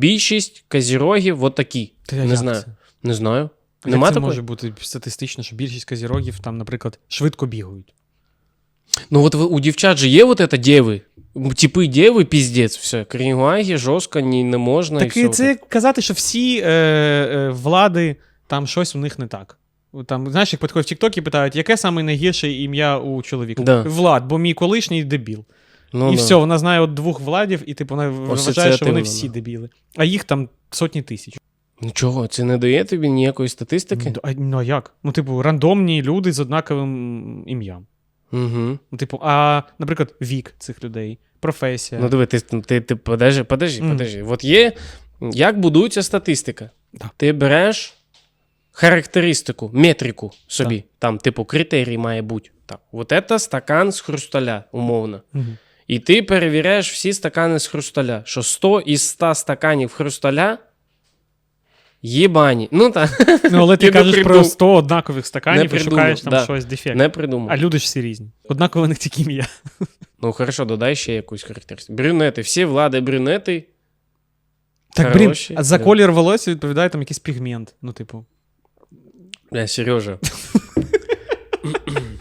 більшість козірогів от такі. Та Не як знаю. це? Не знаю. Як Нема це такого? може бути статистично, що більшість козірогів там, наприклад, швидко бігають. Ну от у дівчат же є вот это дєви. Типи дєви, піздець, все. Крінюагі, жорстко, ні, не можна. Так і все. це як казати, що всі е, е, влади там щось у них не так. Там, знаєш, як підходять в TikTok і питають, яке саме найгірше ім'я у чоловіка? Да. Влад, бо мій колишній дебіл. Ну, і да. все, вона знає от двох владів, і типу вона вважає, що вони всі дебіли. А їх там сотні тисяч. Нічого, це не дає тобі ніякої статистики? Ну, а, ну а як? Ну, типу, рандомні люди з однаковим ім'ям. Угу. Ну, типу, а, наприклад, вік цих людей, професія. Ну диви, ти, ти, ти подожди, подожди, Мгм. подожди. От є, як будується статистика. Да. Ти береш характеристику, метрику собі. Там, типу, критерій має бути. Так, от це стакан з хрусталя, умовно. Мгм. І ти перевіряєш всі стакани з хрусталя, що 100 із 100 стаканів хрусталя єбані. Ну так, Ну, але ти кажеш про 100 однакових стаканів Не і шукаєш там да. щось дефект. не придумав. А люди ж всі різні. Однаково них тільки ім'я. Ну хорошо, додай ще якусь характеристику. Брюнети, всі влади брюнети. Так, блін, а за да. колір волосся відповідає там якийсь пігмент. Ну, типу. Бля, Сережа.